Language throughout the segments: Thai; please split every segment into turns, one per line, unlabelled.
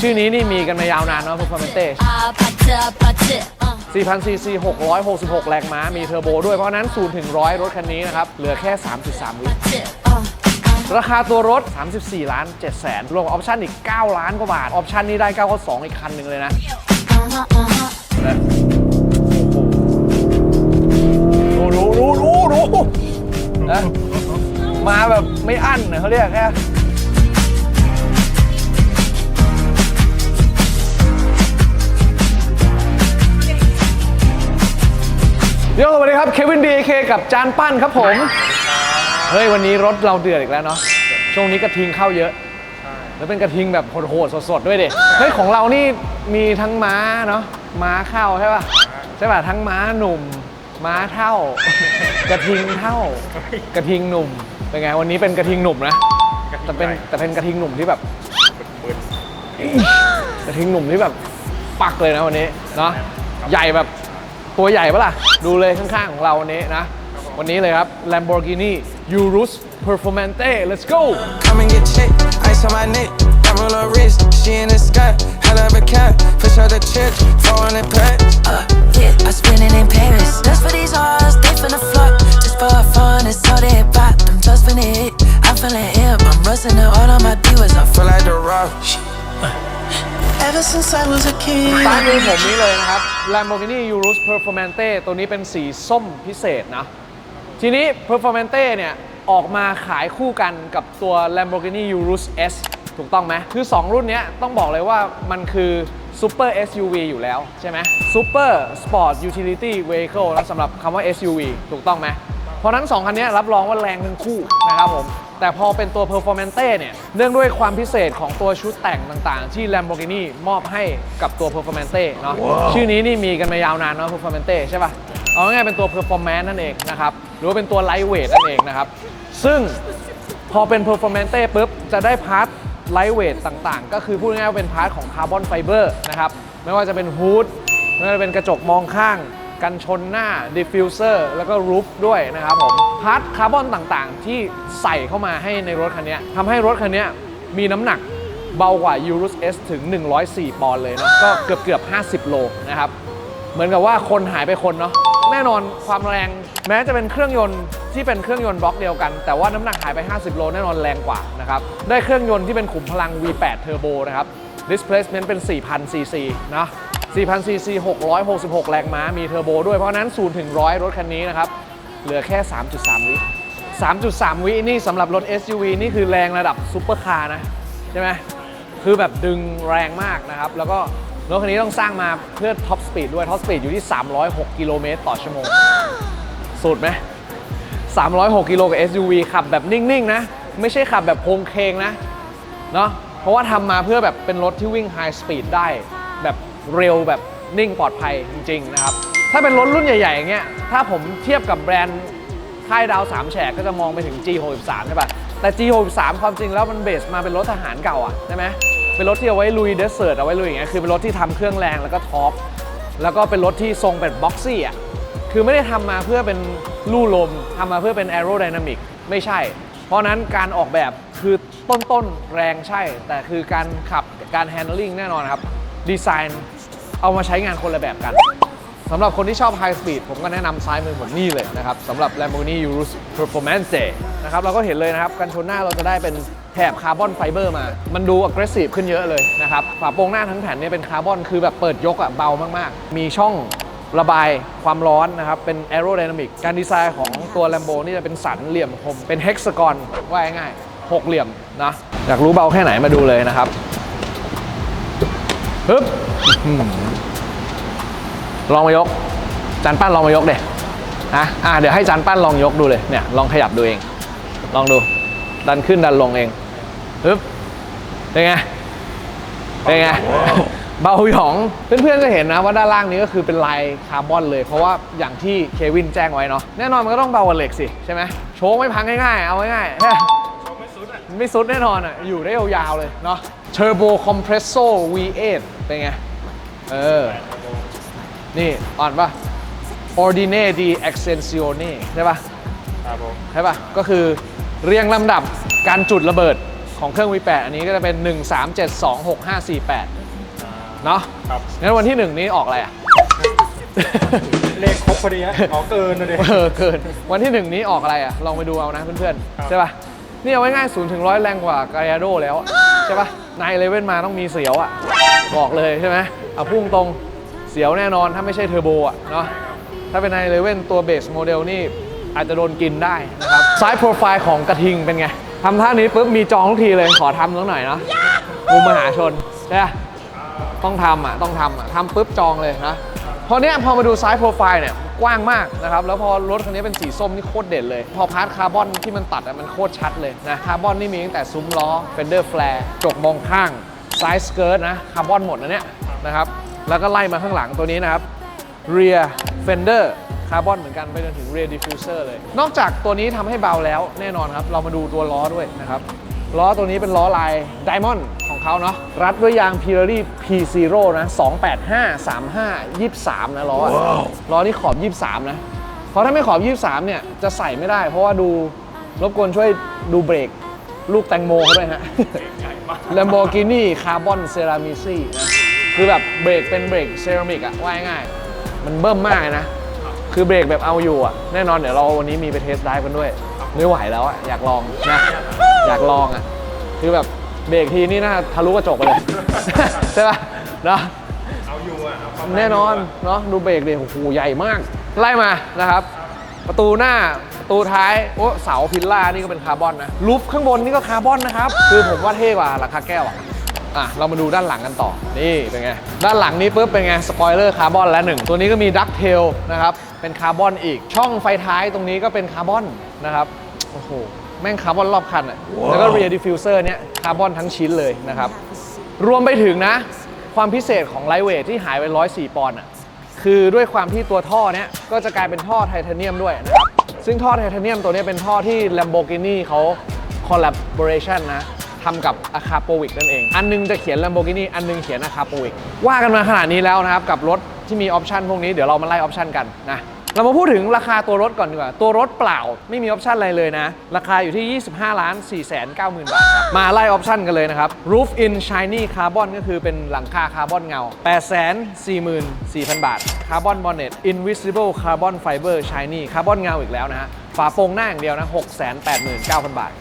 ชื่อนี้นี่มีกันมายาวนานเนาะ Performante 4,000 cc 666 แรงม้า มีเทอร์โบด้วย เพราะฉะนั้น0ถึง100 รถคันนี้นะครับ เหลือแค่ 3.3 วิราคาตัวรถ 34 ล้าน7แสน รวมกับออปชั่นอีก 9 ล้านกว่าบาท ออปชั่นนี้ได้992อีกคันหนึ่งเลยนะนะโอ้โหรู้รู้รู้รู้นะมาแบบไม่อั้นนะเขาเรียกแค่ โยสวัสดีครับเควินดีเคกับจานปั้นครับผม เฮ้ย วันนี้รถเราเดือดอีกแล้วเนาะช่วงนี้กระทิงเข้าเยอะ แล้วเป็นกระทิงแบบโหดๆสดๆด้วยดิเฮ้ยของเรานี่มีทั้งม้าเนาะม้าเข้าใช่ป่ะใช่ป่ะทั้งม้าหนุ่ม ม้าเท่า กระทิงเท่า กระทิงหนุ่มเป็นไงวันนี้เป็นกระทิงหนุ่มนะแต่เป็นแต่เป็นกระทิงหนุ่มที่แบบกระทิงหนุ่มที่แบบปักเลยนะวันนี้เนาะใหญ่แบบ ตัวใหญ่ปะล่ะ ดูเลยข้างๆของเราวันนี้นะ วันนี้เลยครับ Lamborghini Urus Performante let's go
Come and get checked, ice on my neck, diamond on wrist. She in the sky, hell of a cat, push out the check, 400 pack.
Uh, yeah, I spend it in Paris. Just for these hoes, they finna flock. Just for fun, it's all they bought. I'm just finna hit. I'm feeling hip. I'm rusting the all on my divas. I'm
Feel like the rock.
Ever since I was a kid.
ซ้ายมือผมนี้เลยนะครับ Lamborghini Urus Performante ตัวนี้เป็นสีส้มพิเศษนะ ทีนี้ Performante เนี่ย ออกมาขายคู่กันกับตัว Lamborghini Urus S ถูกต้องไหม คือ 2 รุ่นนี้ต้องบอกเลยว่ามันคือ Super SUV อยู่แล้วใช่ไหม Super Sport Utility Vehicle นะสำหรับคำว่า SUV ถูกต้องไหม เพราะฉะนั้น 2 คันนี้รับรองว่าแรงทั้งคู่นะครับผม แต่พอเป็นตัว Performante เนี่ย เนื่องด้วยความพิเศษของตัวชุดแต่งต่างๆ ที่ Lamborghini มอบให้กับตัว Performante เนาะ ชื่อนี้นี่มีกันมายาวนานเนาะ Performante ใช่ปะเอาง่ายๆเป็นตัว Performance นั่นเองนะครับ หรือว่าเป็นตัว Lightweight นั่นเองนะครับ ซึ่งพอเป็น Performante ปุ๊บ จะได้พาร์ท Lightweight ต่างๆ ก็คือพูดง่ายๆว่าเป็นพาร์ทของคาร์บอนไฟเบอร์นะครับ ไม่ว่าจะเป็นฮูดไม่ว่าจะเป็นกระจกมองข้าง กันชนหน้าดิฟฟิวเซอร์แล้วก็รูฟด้วยนะครับผมพาร์ทคาร์บอนต่างๆ ที่ใส่เข้ามาให้ในรถคันนี้ทำให้รถคันนี้มีน้ำหนักเบากว่า Urus S ถึง 104 ปอนด์เลยนะก็เกือบเกือบ 50 โลนะครับ เหมือนกับว่าคนหายไปคนเนาะแน่นอนความแรงแม้จะเป็นเครื่องยนต์ที่เป็นเครื่องยนต์บล็อกเดียวกัน แต่ว่าน้ำหนักหายไป 50 โลแน่นอนแรงกว่านะครับ ได้เครื่องยนต์ที่เป็นขุมพลัง V8 Turbo นะครับ displacement เป็น 4,000 cc นะ 4,000 cc 666 แรงม้า มีเทอร์โบด้วย เพราะฉะนั้น0ถึง100 รถคันนี้นะครับ เหลือแค่ 3.3 วิ 3.3 วินี่สำหรับรถ SUV นี่คือแรงระดับซุปเปอร์คาร์นะ ใช่ไหม คือแบบดึงแรงมากนะครับ แล้วก็รถคันนี้ต้องสร้างมาเพื่อท็อปสปีดด้วย ท็อปสปีดอยู่ที่ 306 กิโลเมตรต่อชั่วโมง สุดไหม 306 กิโลกับ SUV ขับแบบนิ่งๆนะ ไม่ใช่ขับแบบโคงเคงนะ เนาะเพราะว่าทำมาเพื่อแบบเป็นรถที่วิ่งไฮสปีดได้ แบบ เร็วแบบนิ่งปลอดภัยจริงๆนะครับ ถ้าเป็นรถรุ่นใหญ่ๆอย่างเงี้ย ถ้าผมเทียบกับแบรนด์ค่ายดาว3แฉกก็จะมองไปถึง G63 ใช่ป่ะ แต่ G63 ความจริงแล้วมันเบสมาเป็นรถทหารเก่าอะใช่ไหมเป็นรถที่เอาไว้ลุยเดสเซิร์ตเอาไว้ลุยอย่างเงี้ย คือเป็นรถที่ทำเครื่องแรงแล้วก็ท็อป แล้วก็เป็นรถที่ทรงเป็นบ็อกซี่อะ คือไม่ได้ทำมาเพื่อเป็นลู่ลมทำมาเพื่อเป็นแอโร d y นามิกไม่ใช่ เพราะนั้นการออกแบบคือต้นๆแรงใช่ แต่คือการขับการแฮนด์ลิงแน่นอนครับ ดีไซน์ เอามาใช้งานคนละแบบกันสำหรับคนที่ชอบไฮสปีดผมก็แนะนำซ้ายมือผมนี่เลยนะครับสำหรับ Lamborghini Urus Performance นะครับเราก็เห็นเลยนะครับกันชนหน้าเราจะได้เป็นแถบคาร์บอนไฟเบอร์มา มันดู aggressive ขึ้นเยอะเลยนะครับฝาโปรงหน้าทั้งแผ่นเนี่ยเป็นคาร์บอนคือแบบเปิดยกอะเบามากๆ มีช่องระบายความร้อนนะครับ เป็น aerodynamic การดีไซน์ของตัว Lambo นี่จะเป็นสันเหลี่ยมคมเป็น hexagon ว่าง่ายๆหกเหลี่ยมนะอยากรู้เบาแค่ไหนมาดูเลยนะครับ ฮึบลองมายก จานปั้นลองมายกเด็อะอะเดี๋ยวให้จานปั้นลองยกดูเลยเนี่ยลองขยับดูเอง ลองดู ดันขึ้นดันลงเองฮึบเป็นไงเป็นไงเบาหยองเพื่อนๆจะเห็นนะว่าด้านล่างนี้ก็คือเป็นลายคาร์บอนเลย เพราะว่าอย่างที่เควินแจ้งไว้เนาะแน่นอนมันก็ต้องเบากว่าเหล็กสิใช่ไหมโชว์ไม่พังง่ายๆเอาง่ายๆโชว์ไม่สุดอะไม่สุดแน่นอนอะอยู่ได้ยาวๆเลยเนาะ Turbo Compresso V8 เป็นไง เออ นี่ อ่อนปะ Ordine di Accensione ใช่ปะ
ครับผม
ใช่ปะก็คือเรียงลำดับการจุดระเบิดของเครื่อง V8 อันนี้ก็จะเป็น 1372654เนาะ
ครับ
งั้นวันที่ 1 นี้ออกอะไรอะ
เลขครบพอดีฮะขอเกินเลย
เออเกิน วันที่ 1 นี้ออกอะไรอะ ลองไปดูเอานะเพื่อน
ครับ
ๆใช่ป่ะนี่เอาไว้ง่าย0ถึง100แรงกว่ากา a โดแล้วใช่ป่ะ นายเลเว่นมาต้องมีเสียวอะ บอกเลยใช่ไหมเอาพุ่งตรงเสียวแน่นอนถ้าไม่ใช่เทอร์โบอะเนาะถ้าเป็นนายเลเว่นตัวเบสโมเดลนี่อาจจะโดนกินได้นะครับซ้ายโปรไฟล์ของกระทิงเป็นไงทำท่านี้ปุ๊บมีจองทุกทีเลยขอทำสักหน่อยเนาะมุมมหาชนใช่ปะต้องทำอะต้องทำอะทำปุ๊บจองเลยนะ พอเนี้ยพอมาดูซ้ายโปรไฟล์เนี่ยกว้างมากนะครับ แล้วพอรถคันนี้เป็นสีส้มนี่โคตรเด่นเลย พอพาร์ทคาร์บอนที่มันตัดอะมันโคตรชัดเลยนะคาร์บอนนี่มีตั้งแต่ซุ้มล้อเฟนเดอร์แฟร์จกมองข้างซ้ายสเกิร์ตนะคาร์บอนหมดนะเนี่ยนะครับแล้วก็ไล่มาข้างหลังตัวนี้นะครับ Rear Fender คาร์บอนเหมือนกันไปจนถึง Rear Diffuser เลย นอกจากตัวนี้ทำให้เบาแล้วแน่นอนครับ เรามาดูตัวล้อด้วยนะครับ ล้อตัวนี้เป็นล้อลาย Diamond ของเขาเนาะรัดด้วยยาง Pirelli P0 นะ285 35 23 นะล้ออะล้อนี่ขอบ 23 นะ เพราะถ้าไม่ขอบ 23 เนี่ย จะใส่ไม่ได้ เพราะว่าดูรบกวนช่วยดูเบรกลูกแตงโมเขาด้วยฮะ Lamborghini Carbon Ceramici นะคือแบบเบรกเป็นเบรกเซรามิกอะว่าง่ายๆมันเบิ่มมากเลยนะ คือเบรกแบบเอาอยู่อะแน่นอนเดี๋ยวเราวันนี้มีไปเทสไดฟ์กันด้วย ไม่ไหวแล้วอะอยากลองนะ อยากลองอะคือแบบเบรกทีนี่น่าทะลุกระจกไปเลย ใช่ปะเนาะ
เอาอยู่อะเอาความ
แน่นอนเนาะดูเบรกดิโอ้โหใหญ่มาก ไล่มานะครับ ประตูหน้าประตูท้ายโอ้เสาพิลล่านี่ก็เป็นคาร์บอนนะรูฟข้างบนนี่ก็คาร์บอนนะครับ คือผมว่าเท่กว่าราคาแก้วอะอะ เรามาดูด้านหลังกันต่อ นี่เป็นไง ด้านหลังนี้ปุ๊บเป็นไง สปอยเลอร์คาร์บอนแล้วหนึ่ง ตัวนี้ก็มีดักเทลนะครับ เป็นคาร์บอนอีก ช่องไฟท้ายตรงนี้ก็เป็นคาร์บอนนะครับ โอ้โห แม่งคาร์บอนรอบคันอะแล้วก็ rear diffuser เนี่ยคาร์บอนทั้งชิ้นเลยนะครับ รวมไปถึงนะ ความพิเศษของไลท์เวทที่หายไป 104 ปอนด์อะคือด้วยความที่ตัวท่อเนี้ยก็จะกลายเป็นท่อไทเทเนียมด้วยนะครับซึ่งท่อไทเทเนียมตัวเนี้ยเป็นท่อที่ Lamborghini เขา collaboration นะทำกับ a c a p o v i c นั่นเอง อันนึงจะเขียน Lamborghini อันนึงเขียน a c a p o v i c ว่ากันมาขนาดนี้แล้วนะครับ กับรถที่มีออปชันพวกนี้เดี๋ยวเรามาไล่ออปชันกันนะ เรามาพูดถึงราคาตัวรถก่อนดีกว่า ตัวรถเปล่าไม่มีออปชันอะไรเลยนะ ราคาอยู่ที่ 25ล้าน4 9 0 0 0 0 บาทครับ มาไล่ออปชันกันเลยนะครับ Roof in Shiny Carbon ก็คือเป็นหลังคาคาร์บอนเงา 844,000 บาท Carbon Bonnet Invisible Carbon Fiber Shiny คาร์บอนเงาอีกแล้วนะฮะ ฝาโปรงหน้าอย่างเดียวนะ 689,000 บาท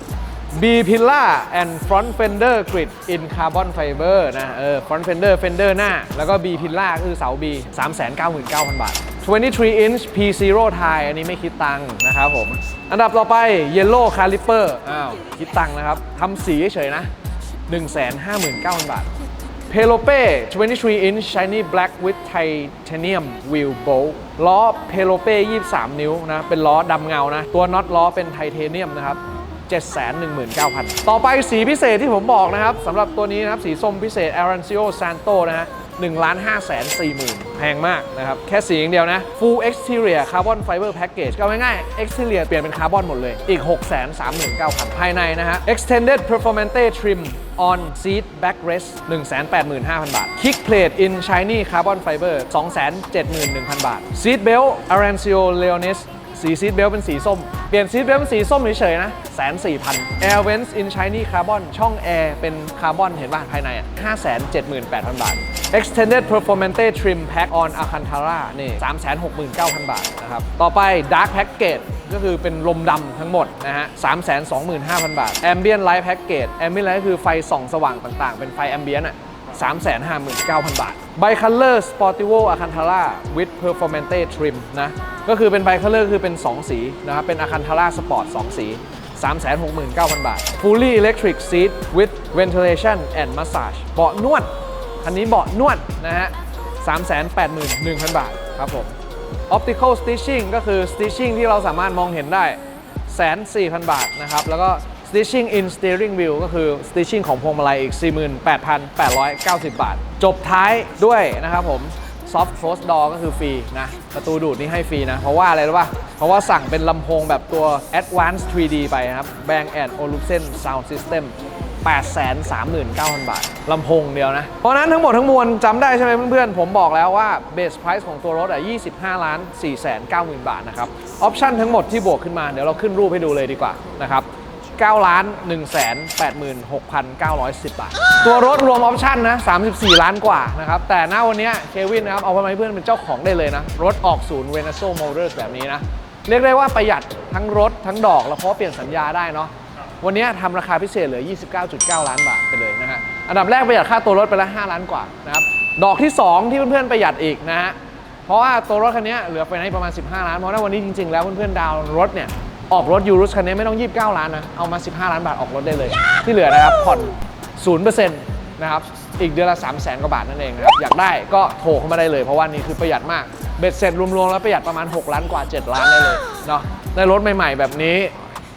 B Pillar and Front Fender Grid in Carbon Fiber นะเออ Front Fender Fender หน้า แล้วก็ B Pillar คือเสา B 399,000 บาท 23 inch P0 Tire อันนี้ไม่คิดตังค์นะครับผม อันดับต่อไป Yellow Caliper อ้าวคิดตังค์นะครับทำสีเฉยๆนะ 159,000 บาท Pelope 23 inch shiny black with titanium wheel bolt ล้อ Pelope 23 นิ้วนะ เป็นล้อดำเงานะ ตัวน็อตล้อเป็นไทเทเนียมนะครับ 719,000 ต่อไปสีพิเศษที่ผมบอกนะครับสำหรับตัวนี้นะครับ สีส้มพิเศษ Arancio Santo นะฮะ1ล้าน5แสน4หมื่นแพงมากนะครับ แค่สีอย่างเดียวนะ Full Exterior Carbon Fiber Package ก็ง่ายๆ Exterior เปลี่ยนเป็นคาร์บอนหมดเลย อีก 6 3 9 0 0 0 ภายในนะฮะ Extended Performante Trim on Seat Backrest 185,000 บาท Kick Plate in Shiny Carbon Fiber 271,000 บาท Seat Belt Arancio Leonis สีซีดเบลเป็นสีส้ม เปลี่ยนซีดเบลเป็นสีส้มเฉยๆนะแสนสี่พัน Air Vents in Shiny Carbon ช่องแอร์เป็นคาร์บอนเห็นป่ะภายในอะห้าแสนเจ็ดหมื่นแปดพันบาท Extended Performante Trim Pack on Alcantara นี่สามแสนหกหมื่นเก้าพันบาทนะครับ ต่อไป Dark Package ก็คือเป็นลมดำทั้งหมดนะฮะสามแสนสองหมื่นห้าพันบาท Ambient Light Package Ambient Light ก็คือไฟส่องสว่างต่างๆ เป็นไฟ Ambient อะ 359,000 บาท Bicolor Sportivo Alcantara with Performante Trim นะ ก็คือเป็น Bicolor คือเป็น 2 สีนะครับ เป็น Alcantara Sport 2 สี 369,000 บาท Fully Electric Seat with Ventilation and Massage เบาะนวดคันนี้เบาะนวดนะฮะ 381,000 บาทครับผม Optical Stitching ก็คือ Stitching ที่เราสามารถมองเห็นได้แสนสี่พันบาทนะครับ แล้วก็ stitching in steering wheel ก็คือ stitching ของพวงมาลัยอีก 48,890 บา to จบท้ายด้วยนะครับผม soft close door ก็คือฟรีนะ ประตูดูดนี่ให้ฟรีนะ เพราะว่าอะไรรู้ป่ะ เพราะว่าสั่งเป็นลำโพงแบบตัว advanced 3D ไปนะครับ Bang Olufsen Sound System 839,000 บาท ลำโพงเดียวนะ เพราะนั้นทั้งหมดทั้งมวลจำได้ใช่ไหมเพื่อนๆ ผมบอกแล้วว่า base price ของตัวรถอะ 25 ล้าน 4 9 0 0 0 0 บาทนะครับ ออปชั่นทั้งหมดที่บวกขึ้นมา เดี๋ยวเราขึ้นรูปให้ดูเลยดีกว่านะครับ 9ล้าน1แสน86,910 บาท ตัวรถรวมออปชั่นนะ 34 ล้านกว่านะครับ แต่ณวันนี้เควินนะครับ เอาไปให้เพื่อนเป็นเจ้าของได้เลยนะ รถออกศูนย์เวนัสโซโมเดอร์แบบนี้นะ เรียกได้ว่าประหยัดทั้งรถทั้งดอก แล้วเพราะเปลี่ยนสัญญาได้เนาะวันนี้ทำราคาพิเศษเหลือ 29.9 ล้านบาทไปเลยนะฮะ อันดับแรกประหยัดค่าตัวรถไปแล้ว5ล้านกว่านะครับ ดอกที่ 2 ที่เพื่อนๆประหยัดอีกนะฮะ เพราะว่าตัวรถคันนี้เหลือไฟแนประมาณ 15 ล้าน เพราะว่าวันนี้จริงๆ แล้วเพื่อนๆดาวรถเนี่ย ออกรถยูรุสคันนี้ไม่ต้อง 29 ล้านนะ เอามา 15 ล้านบาทออกรถได้เลย ที่เหลือนะครับผ่อน 0%นะครับ อีกเดือนละ 3 0 0 0 0 0 กว่าบาทนั่นเองนะครับ อยากได้ก็โทรเข้ามาได้เลย เพราะว่านี่คือประหยัดมาก เบ็ดเสร็จรวมๆแล้วประหยัดประมาณ 6 ล้านกว่า 7 ล้านได้เลยเนาะได้รถใหม่ ๆ แบบนี้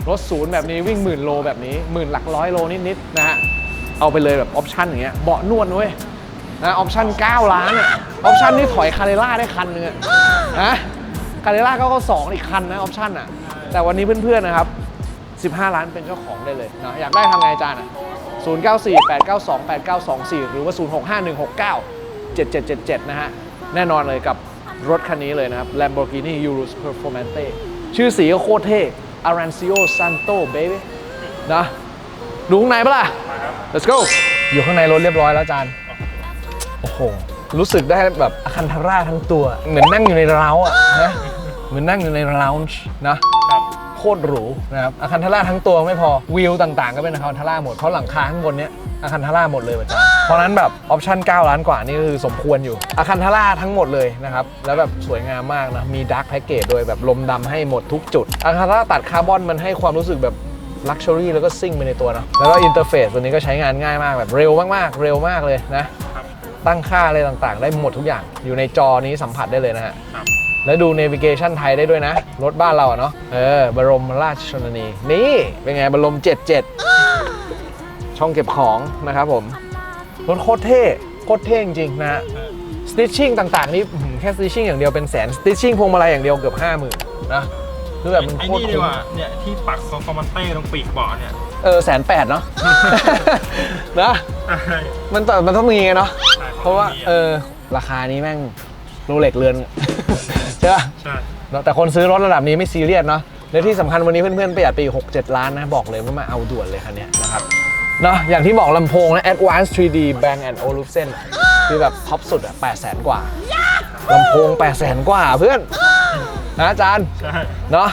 รถศูนย์แบบนี้วิ่งหมื่นโลแบบนี้หมื่นหลักร้อยโลนิดๆนะฮะ เอาไปเลยแบบออปชั่นอย่างเงี้ย เบาะนวดเว้ยนะออปชั่น9 ล้านอะออปชั่นนี่ถอยคาเรล่าได้คันนึงอะนะคาเรล่าก็ก็สองอีกคันนะออปชั่นอะ แต่วันนี้เพื่อนๆนะครับ 15 ล้านเป็นเจ้าของได้เลยนะอยากได้ทำไงอาจารย์อะ094 892 8924 หรือว่า 065169 7777 นะฮะ แน่นอนเลยกับรถคันนี้เลยนะครับ Lamborghini Urus Performante ชื่อสีก็โคตรเท่ Arancio Santo baby นะดูข้างในปะล่ะ let's go อยู่ข้างในรถเรียบร้อยแล้วอาจารย์โอ้โห รู้สึกได้แบบอคันทาร่าทั้งตัว เหมือนนั่งอยู่ในเร้าอะนะ เหมือนนั่งอยู่ในลาวน์นะโคตรหรูนะครับอาคันทาร่าทั้งตัวไม่พอวิวต่างๆ ก็เป็นอาคันทาร่าหมดเพราะหลังคาข้างบนเนี้ยอาคันทาร่าหมดเลยอาจารย์เพราะฉะนั้นแบบออปชั่น 9 ล้านกว่านี่ก็คือสมควรอยู่อาคันทาร่าทั้งหมดเลยนะครับ แล้วแบบสวยงามมากนะ มีดาร์ k แพ็กเกจโดยแบบลมดำให้หมดทุกจุด อาคันทาร่าตัดคาร์บอนมันให้ความรู้สึกแบบลักชัวรี่แล้วก็ซิ่งไปในตัวเนอะแล้วก็อินเทอร์เฟซตัวนี้ก็ใช้งานง่ายมากแบบเร็วมากๆ เร็วมากเลยนะตั้งค่าอะไรต่างๆ ได้หมดทุกอย่างอยู่ในจอนี้สัมผัสได้เลยนะฮะ แล้วดู navigation ไทยได้ด้วยนะ รถบ้านเราอะเนาะเออบรมราชชนนี นี่เป็นไงบรม 77 ช่องเก็บของนะครับผม รถโคตรเท่โคตรเท่จริงๆนะฮะ stitching ต่างๆ นี่อื้อหือแค่ stitching อย่างเดียวเป็นแสน stitching พวงมาลัยอย่างเดียวเกือบ 50,000นะคือแบบมัน
ไอ้
โคตร
นี่ดี
คุ้
ก
ม
ว่าเนี่ยที่ปักคอมมานเต้ตรงปีกเบาะเนี่ย
เออแสนแปดเนาะ นะ
ใช่
มันต้องมันต้องมีไงเนาะ
ใช่
เพราะว่า
ของมีอะ
เออ ราคานี้แม่งโรเล็กเรือน ใช่ปะ
ใช่
เนอะแต่คนซื้อรถระดับนี้ไม่ซีเรียสเนาะและที่สำคัญวันนี้เพื่อนๆประหยัดไปอีก6 7 ล้านนะ บอกเลยว่ามาเอาด่วนเลยคันเนี้ยนะครับเนาะอย่างที่บอกลำโพงนะ Advanced 3D Bang Olufsen คือแบบท็อปสุดอะ8 0 0 0 0 กว่าลำโพง8 0 0 0 0 กว่าเพื่อนนะอาจารย์
ใช่
เนาะ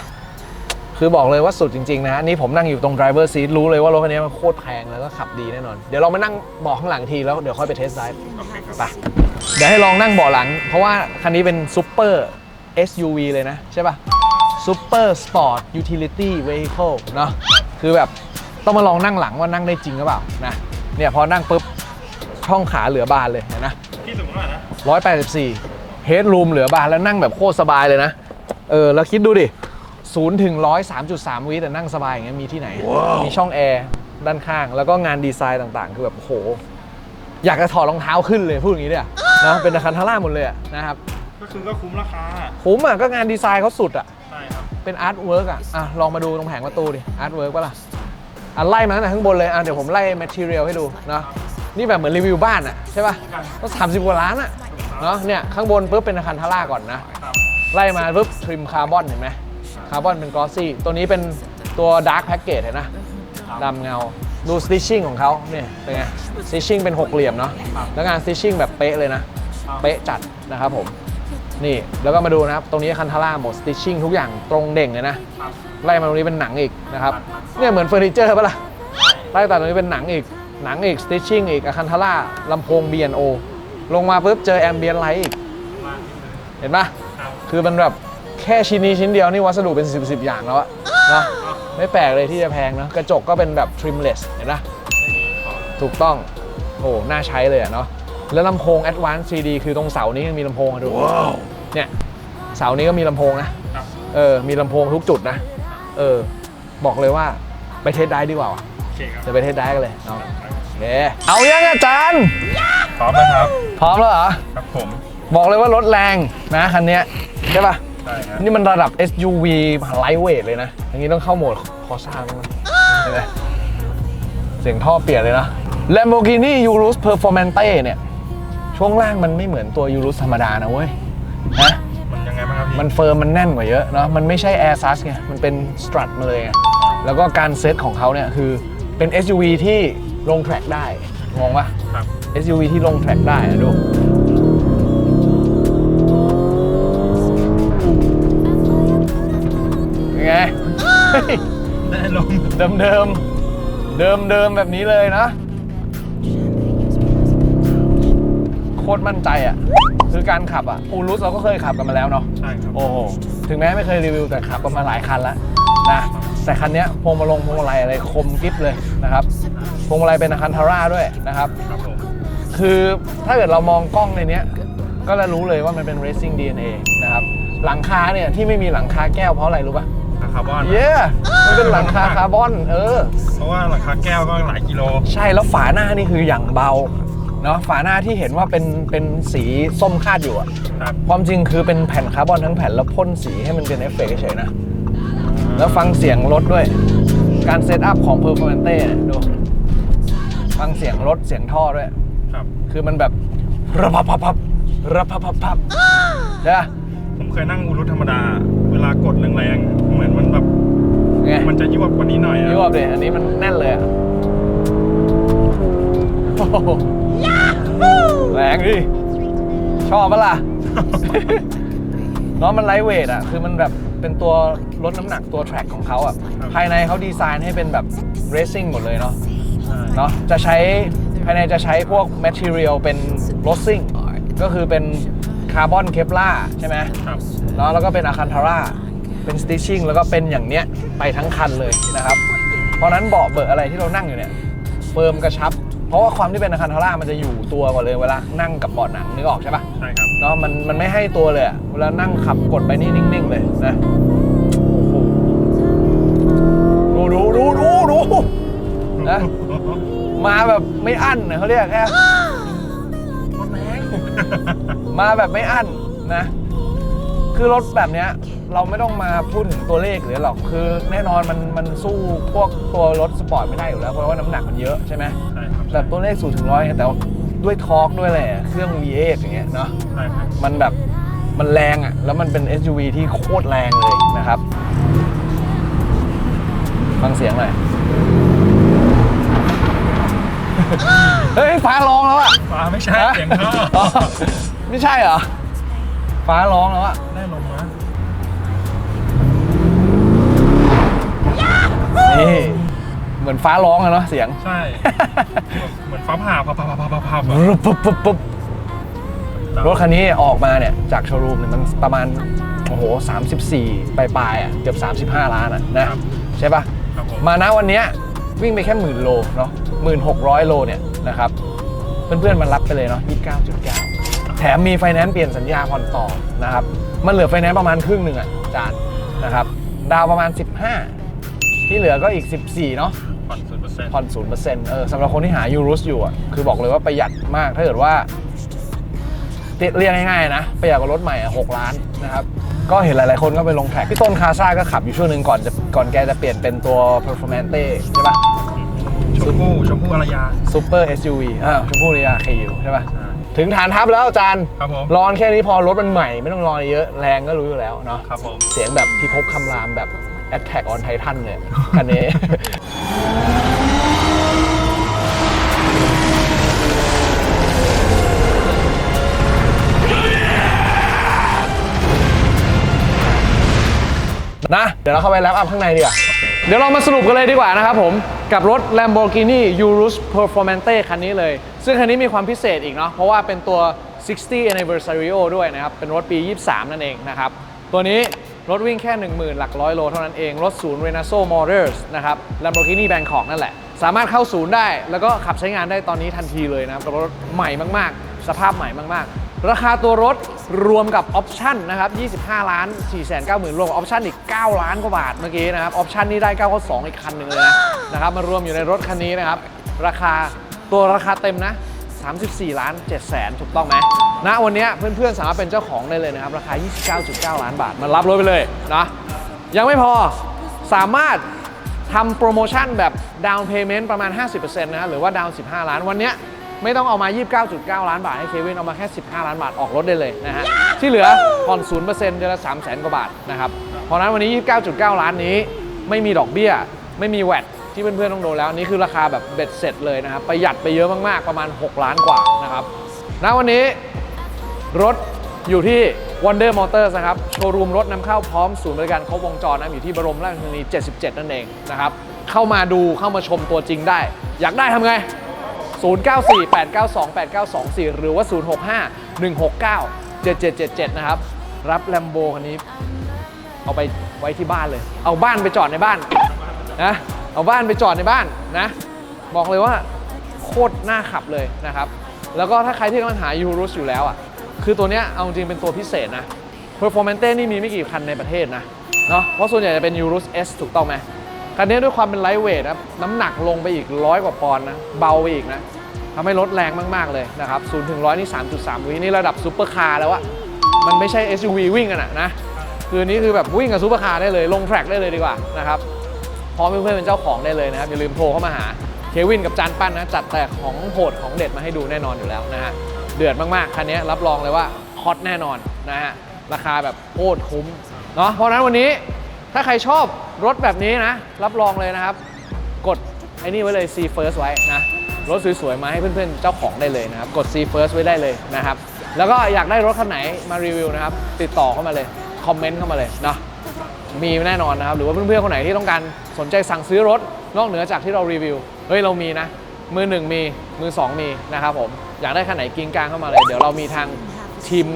คือบอกเลยว่าสุดจริง ๆนะนี่ผมนั่งอยู่ตรง driver seat รู้เลยว่ารถคันนี้มันโคตรแพงแล้วก็ขับดีแน่นอน เดี๋ยวเรามานั่งเบาะข้างหลังทีแล้วเดี๋ยวค่อยไปเทสไดฟ์
โอเคครับ
ไป เดี๋ยวให้ลองนั่งเบาะหลัง เพราะว่าคันนี้เป็นซูเปอร์ SUV เลยนะใช่ป่ะซูเปอร์สปอร์ตยูทิลิตี้เว i ค l e เนาะคือแบบต้องมาลองนั่งหลังว่านั่งได้จริงหรือเปล่านะเนี่ยพอนั่งปุ๊บช่องขาเหลือบานเลยเห็นนะ
พี่สูงเท่าไหร่นะ
184เฮดรูมเหลือบานแล้วนั่งแบบโคตรสบายเลยนะ เออ แล้วคิดดูดิ0ถึง103.3วิแต่นั่งสบายอย่างเงี้ยมีที่ไหนมีช่องแอร์ด้านข้าง แล้วก็งานดีไซน์ต่างๆ คือแบบโห อยากจะถอดรองเท้าขึ้นเลยพูดอย่างนี้เนี่ย นะเป็นอาคารทาร่าหมดเลยอะนะครับ
ก็คือก็คุ้มราคา
คุ้มอะก็งานดีไซน์เขาสุดอะ
ใช่ครับ
เป็นอาร์ตเวิร์กอะอะลองมาดูตรงแผงประตูดิอาร์ตเวิร์กปะล่ะอะไล่มาตั้งแต่ข้างบนเลยอะเดี๋ยวผมไล่แมทเทียลให้ดูนะนี่แบบเหมือนรีวิวบ้านอะใช่ป่ะก็สามสิบกว่าล้านอะเนาะเนี่ยข้างบนปุ๊บเป็นอาคารทาร่าก่อนนะ
ครับ
ไล่มาปุ๊บทริมคาร์บอนเห็นไหมคาร์บอนเป็นกลอสซี่ตัวนี้เป็นตัวดาร์ k แพ็กเกจเห็นนะดำเงา ดูสติชชิ่งของเขาเนี่ยเป็นไงสติชชิ่งเป็นหกเหลี่ยมเนาะแล้วงานสติชชิ่งแบบเป๊ะเลยนะ เป๊ะจัดนะครับผม นี่แล้วก็มาดูนะครับ ตรงนี้คันทาร่าหมดสติชชิ่งทุกอย่างตรงเด่งเลยนะ ไล่มาตรงนี้เป็นหนังอีกนะครับเนี่ยเหมือนเฟอร์นิเจอร์ปะล่ะไล่ตามตรงนี้เป็นหนังอีกหนังอีกสติชชิ่งอีกอาคันทาร่าลำโพง B&O ลงมาปุ๊บเจอแอมเบียนไลท์อีกเห็นปะ
คื
อมันแบบแค่ชิ้นนี้ชิ้นเดียวนี่วัสดุเป็น 10บสอย่างแล้วอะนะ ไม่แปลกเลยที่จะแพงเนอะกระจกก็เป็นแบบ trimless เห็นปะถูกต้องโอ้น่าใช้เลยอะเนาะแล้วลำโพง Advanced 3D คือตรงเสานี้ยังมีลำโพงอะดูเนี่ยเสานี้ก็มีลำโพงนะ
ครับ
เออมีลำโพงทุกจุดนะ เออ บอกเลยว่าไปเทสได้ดีกว่าวะ
โอเคครับ
จะไปเทสได้กันเลยเนาะโอเคเอายังอาจารย์
พร้อมไหมครับ
พร้อมแล้วเหรอ
ครับผม
บอกเลยว่ารถแรงนะคันเนี้ยใช่ปะ
ใช่ครับ
นี่มันระดับ SUV ไลท์เวทเลยนะ อย่างนี้ต้องเข้าโหมดคอซ่าแล้วนะเห็นไหมเสียงท่อเปลี่ยนเลยนะ Lamborghini Urus Performante เนี่ย ช่วงล่างมันไม่เหมือนตัว Urus ธรรมดานะเว้ยนะ
มันยังไงบ้างครับพี่
มันเฟิร์มมันแน่นกว่าเยอะเนาะมันไม่ใช่ Air s u s ไงมันเป็น strut มาเลยไงแล้วก็การเซตของเขาเนี่ยคือเป็น SUV ที่ลงแทร็กได้งงปะ
ครับ
SUV ที่ลงแทร็กได้อะดู ได้
ลง
เดิมเดิมเดิมเดิมๆแบบนี้เลยนะ โคตรมั่นใจอะ คือการขับอะอูรุสเราก็เคยขับกันมาแล้วเนาะ
ใช่ครับ
โอ้โหถึงแม้ไม่เคยรีวิวแต่ขับกันมาหลายคันแล้วนะแต่คันเนี้ยพวงมาลงพวงมาลัยอะไรคมกริบเลยนะครับพวงมาลัยเป็นอาคันทาร่าด้วยนะครับ
ครับผม
คือถ้าเกิดเรามองกล้องในเนี้ยก็จะรู้เลยว่ามันเป็น racing DNA นะครับ หลังคาเนี่ยที่ไม่มีหลังคาแก้วเพราะอะไรรู้ป่ะ
คาร์บอน
เย้มันเป็นหลังคาคาร์บอน เออ
เพราะว่าราคาแก้วก็หลายกิโล
ใช่แล้วฝาหน้านี่คืออย่างเบาเนาะฝาหน้าที่เห็นว่าเป็นเป็นสีส้มคาดอยู่อะ
ครับ
ความจริงคือเป็นแผ่นคาร์บอนทั้งแผ่นแล้วพ่นสีให้มันเป็นเอฟเฟกต์เฉยๆนะ แล้วฟังเสียงรถด้วย การเซตอัพของ Performante เนี่ยดู ฟังเสียงรถเสียงท่อด้วย
ครับ
คือมันแบบระพับพับพับระพับพับพับใช่ปะ
ผมเคยนั่งอูรุธรรมดา เวลากดแรงๆ เหมือนมันแบบ
ไง
มันจะยวบกว่านี้หน่อยอะ
นี่ว่าเลยอันนี้มันแน่นเลยอะโอ้โหแรงดิ ชอบปะล่ะ เนาะมันไลท์เวทอะคือมันแบบเป็นตัวลดน้ำหนักตัวแทร็กของเขาอะภายในเขาดีไซน์ให้เป็นแบบเร c ซิ่งหมดเลยเนาะ
ใช่
เนาะจะใช้ภายในจะใช้พวก material เป็น r o s ซิ่งก็คือเป็นคาร์บอนเคปลาใช่ไหม
ครับ
เนาะแล้วก็เป็นอาคันทาร่า เป็นสติชชิ่งแล้วก็เป็นอย่างเนี้ยไปทั้งคันเลยนะครับ เพราะฉะนั้นเบาะเบอะอะไรที่เรานั่งอยู่เนี่ยเฟิร์มกระชับ เพราะว่าความที่เป็นอาคันทาร่ามันจะอยู่ตัวกว่าเลยเวลานั่งกับเบาะหนังนึกออกใช่ปะ
ใช่ครับ
เนาะมันมันไม่ให้ตัวเลยอะเวลานั่งขับกดไปนี่นิ่งๆเลยนะโอ้โหดูดูดูดูดูนะมาแบบไม่อั้นนะเขาเรียกแค่มาแบบไม่อั้นนะ คือรถแบบเนี้ย เราไม่ต้องมาพูดถึงตัวเลขหรือหรอกคือแน่นอนมันมันสู้พวกตัวรถสปอร์ตไม่ได้อยู่แล้วเพราะว่าน้ำหนักมันเยอะใช่ไหม
ใช่ครับ
แต่ตัวเลข0ถึงร้อยแต่ว่าด้วยทอร์กด้วยแหละเครื่อง V8 อย่างเงี้ยเนาะ
ใช่ครับ
มันแบบมันแรงอะ่ะแล้วมันเป็น SUV ที่โคตรแรงเลยนะครับฟังเสียงหน่อยเฮ้ยฟ้าร้องแล้วอะ
ฟ้าไม่ใช่เสียงท่อ
อ๋อไม่ใช่เหรอฟ้าร้องแล้วอะ
ได้ลงนะ
นี่เหมือนฟ้าร้องอะเนาะเสียง
ใช่ เหมือนฟ้าผ่าผ่าผ่าผ่าผ่าผ่าผ่า
ปุ๊บปุ๊บปุ๊บปุ๊บรถคันนี้ออกมาเนี่ยจากโชว์รูมเนี่ยมันประมาณโอ้โห34ปลายๆอะเกือบ35 ล้านอะนะใช่ปะ
ครับผม
มานะวันเนี้ยวิ่งไปแค่หมื่นโลเนาะหมื่นหกร้อยโลเนี่ยนะครับเพื่อนๆมันรับไปเลยเนาะ29.9 แถมมีไฟแนนซ์เปลี่ยนสัญญาผ่อนต่อนะครับมันเหลือไฟแนนซ์ประมาณครึ่งหนึ่งอะจานนะครับดาวประมาณ 15 ที่เหลือก็อีก 14 เนาะ
ผ่อนศูนย์เปอร์เซ็นต์
ผ่อนศูนย์เปอร์เซ็นต์เออสำหรับคนที่หายูรุสอยู่อะคือบอกเลยว่าประหยัดมากถ้าเกิดว่าเรียกง่ายๆนะประหยัดกว่ารถใหม่อะหกล้านนะครับ ก็เห็นหลายๆคนก็ไปลงแท็กพี่ต้นคาซ่าก็ขับอยู่ช่วงหนึ่งก่อนจะก่อนแกจะเปลี่ยนเป็นตัว Performante ใช่ปะ
ชมพู่ชมพู่อารยา
Super SUV อ่าชมพู่เรียเคยูใช่ปะ
ใช่
ถึงฐานทัพแล้วอาจารย์
ครับผม
รอนแค่นี้พอรถมันใหม่ไม่ต้องรอเยอะแรงก็รู้อยู่แล้วเนาะ
ครับผม
เสียงแบบพิภพคำรามแบบ Attack on Titan เลยคันนี้ นะ เดี๋ยวเราเข้าไปแลปอัพข้างในดีกว่า เดี๋ยวเรามาสรุปกันเลยดีกว่านะครับผม กับรถ Lamborghini Urus Performante คันนี้เลย ซึ่งคันนี้มีความพิเศษอีกเนาะเพราะว่าเป็นตัว 60 Anniversario ด้วยนะครับ เป็นรถปี 23 นั่นเองนะครับ ตัวนี้ รถวิ่งแค่ 10,000 หลักร้อยโลเท่านั้นเอง รถศูนย์ Renaso Motors นะครับ Lamborghini Bangkok นั่นแหละ สามารถเข้าศูนย์ได้ แล้วก็ขับใช้งานได้ตอนนี้ทันทีเลยนะครับรถใหม่มาก ๆ สภาพใหม่มาก ๆ ราคาตัวรถรวมกับออปชั่นนะครับ 25 ล้าน 4 9 0 0 0 0 รวมกับออปชั่นอีก 9 ล้านกว่าบาทเมื่อกี้นะครับ ออปชั่นนี้ได้992อีกคันหนึ่งเลยนะนะครับ มารวมอยู่ในรถคันนี้นะครับ ราคาตัวราคาเต็มนะ 34 ล้าน7แสนถูกต้องไหม ณวันนี้เพื่อนๆสามารถเป็นเจ้าของได้เลยนะครับ ราคา 29.9 ล้านบาท มันรับรถไปเลยนะ ยังไม่พอสามารถทำโปรโมชั่นแบบดาวน์เพย์เมนต์ประมาณ 50%นะหรือว่าดาวน์15 ล้านวันนี้ไม่ต้องเอามา 29.9 ล้านบาทให้เควิน เอามาแค่ 15 ล้านบาทออกรถได้เลยนะฮะ ที่เหลือผ่อน 0%เดือนละ 3 0 0 0 0 0 กว่าบาทนะครับ เพราะฉะนั้นวันนี้ 29.9 ล้านนี้ ไม่มีดอกเบี้ย ไม่มีแวดที่เพื่อนๆต้องโดนแล้ว นี่คือราคาแบบเบ็ดเสร็จเลยนะครับ ประหยัดไปเยอะมากๆ ประมาณ 6 ล้านกว่านะครับ ณ วันนี้ รถอยู่ที่ Wonder Motors นะครับ โชว์รูมรถนำเข้าพร้อมศูนย์บริการครบวงจรนะอยู่ที่บรมราชชนนี 77 นั่นเองนะครับ เข้ามาดูเข้ามาชมตัวจริงได้ อยากได้ทำไง 0948928924 หรือว่า 065-169-7777 นะครับ รับแลมโบคันนี้ เอาไปไว้ที่บ้านเลย เอาบ้านไปจอดในบ้านนะเอาบ้านไปจอดในบ้านนะ บอกเลยว่าโคตรน่าขับเลยนะครับ แล้วก็ถ้าใครที่กำลังหายูรุสอยู่แล้วอะ คือตัวเนี้ยเอาจริงเป็นตัวพิเศษนะ Performante นี่มีไม่กี่คันในประเทศนะเนาะเพราะส่วนใหญ่จะเป็นยูรุส S ถูกต้องไหมคันนี้ด้วยความเป็นไลท์เวทนะน้ำหนักลงไปอีกร้อยกว่าปอนด์นะเบาไปอีกนะทำให้รถแรงมากๆเลยนะครับ0ถึง100นี่ 3.3 วินี่ระดับซูเปอร์คาร์แล้วอะมันไม่ใช่ SUV วิ่งกันอะนะคือนนี้คือแบบวิ่งกับซูเปอร์คาร์ได้เลยลงแทร็กได้เลยดีกว่านะครับพร้อมเพื่อนๆเป็นเจ้าของได้เลยนะครับอย่าลืมโทรเข้ามาหาเควินกับจานปั้นนะจัดแต่ของโหดของเด็ดมาให้ดูแน่นอนอยู่แล้วนะฮะ เดือดมากๆ คันนี้รับรองเลยว่าฮอตแน่นอนนะฮะ ราคาแบบโคตรคุ้มเนาะเพราะนั้นวันนี้ถ้าใครชอบรถแบบนี้นะ รับรองเลยนะครับ กดไอ้นี่ไว้เลย C First ไว้นะ รถสวยๆ มาให้เพื่อนๆ เจ้าของได้เลยนะครับ กด C First ไว้ได้เลยนะครับ แล้วก็อยากได้รถคันไหนมารีวิวนะครับ ติดต่อเข้ามาเลย คอมเมนต์เข้ามาเลยเนาะมีแน่นอนนะครับ หรือว่าเพื่อนๆ คนไหนที่ต้องการสนใจสั่งซื้อรถนอกเหนือจากที่เรารีวิว เฮ้ยเรามีนะ มือหนึ่งมี มือสองมีนะครับผมอยากได้คันไหนกิงกลางเข้ามาเลย เดี๋ยวเรามีทางทีม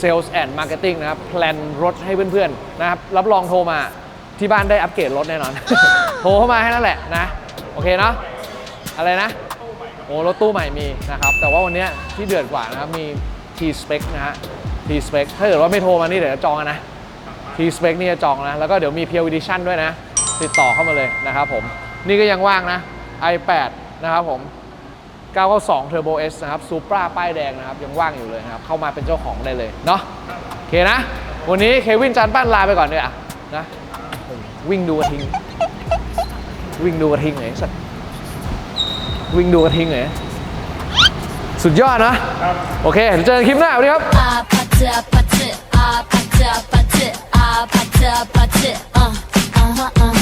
Sales and Marketing นะครับ แพลนรถให้เพื่อนๆ นะครับ รับรองโทรมาที่บ้านได้อัปเกรดรถแน่นอน โทรเข้ามาให้นั่นแหละนะ โอเคเนาะอะไรนะ โอ้รถตู้ใหม่มีนะครับ แต่ว่าวันนี้ที่เดือดกว่านะครับ มี T Spec นะฮะ T Spec ถ้าเกิดว่าไม่โทรมานี่เดี๋ยวจะจองนนะ T Spec นี่จะจองนะ แล้วก็เดี๋ยวมี p u r e Edition ด้วยนะ ติดต่อเข้ามาเลยนะครับผม นี่ก็ยังว่างนะ i8 นะครับผม 992 Turbo S นะครับซูปราป้ายแดงนะครับ ยังว่างอยู่เลยนะครับ เข้ามาเป็นเจ้าของได้เลยเนาะโอเคนะ วันนี้เควินจานปั้นลาไปก่อนเนี่ยนะ วิ่งดูกระทิง วิ่งดูกระทิงไหนสัตวิ่งดูกระทิงไหนสุดยอดนะ โอเคเจอกันคลิปหน้าสวัสดีครับ
uh, uh, uh, uh.